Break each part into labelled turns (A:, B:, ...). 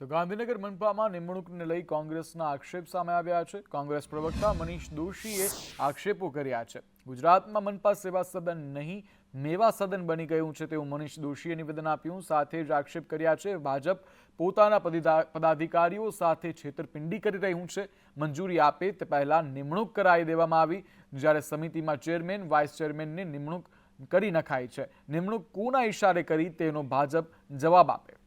A: તો ગાંધીનગર મનપામાં નિમણૂકને લઈ કોંગ્રેસના આક્ષેપ સામે આવ્યા છે. કોંગ્રેસ પ્રવક્તા મનીષ દોશીએ આક્ષેપો કર્યા છે. ગુજરાતમાં મનપા સેવા સદન નહીં, મેવા સદન બની ગયું છે તેવું મનીષ દોશીએ નિવેદન આપ્યું. સાથે જ આક્ષેપ કર્યા છે, ભાજપ પોતાના પદાધિકારીઓ સાથે છેતરપિંડી કરી રહ્યું છે. મંજૂરી આપે તે પહેલાં નિમણૂક કરાવી દેવામાં આવી. જ્યારે સમિતિમાં ચેરમેન, વાઇસ ચેરમેનની નિમણૂક કરી નખાઈ છે. નિમણૂક કોના ઇશારે કરી તેનો ભાજપ જવાબ આપે?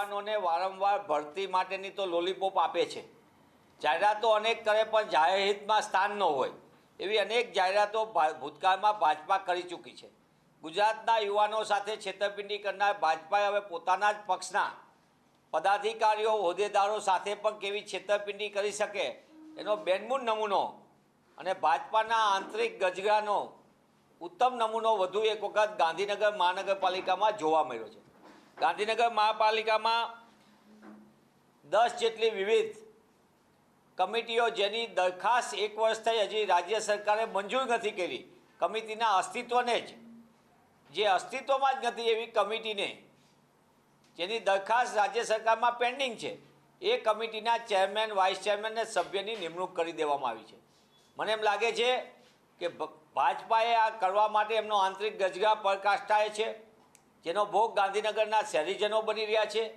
B: યુવાનોને વારંવાર ભરતી માટેની તો લોલીપોપ આપે છે. જાહેરાતો અનેક કરે પણ જાહેર હિતમાં સ્થાન ન હોય. એવી અનેક જાહેરાતો ભૂતકાળમાં ભાજપા કરી ચૂકી છે. ગુજરાતના યુવાનો સાથે છેતરપિંડી કરનાર ભાજપાએ હવે પોતાના જ પક્ષના પદાધિકારીઓ, હોદ્દેદારો સાથે પણ કેવી છેતરપિંડી કરી શકે એનો બેનમૂન નમૂનો અને ભાજપાના આંતરિક ગજગાનો ઉત્તમ નમૂનો વધુ એક વખત ગાંધીનગર મહાનગરપાલિકામાં જોવા મળ્યો છે. ગાંધીનગર મહાપાલિકામાં દસ જેટલી વિવિધ કમિટીઓ જેની દરખાસ્ત એક વર્ષ થઈ હજી રાજ્ય સરકારે મંજૂર નથી કરી. કમિટીના અસ્તિત્વને જ, જે અસ્તિત્વમાં જ નથી એવી કમિટીને, જેની દરખાસ્ત રાજ્ય સરકારમાં પેન્ડિંગ છે, એ કમિટીના ચેરમેન, વાઇસ ચેરમેન અને સભ્યની નિમણૂક કરી દેવામાં આવી છે. મને એમ લાગે છે કે ભાજપાએ આ કરવા માટે એમનો આંતરિક ગજગા પ્રકાષ્ઠાય છે. જેનો ભોગ ગાંધીનગરના શહેરીજનો બની રહ્યા છે.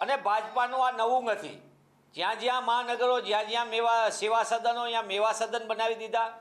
B: અને ભાજપાનું આ નવું નથી. જ્યાં જ્યાં મહાનગરો જ્યાં જ્યાં મેવા સેવા સદનો, ત્યાં મેવા સદન બનાવી દીધા.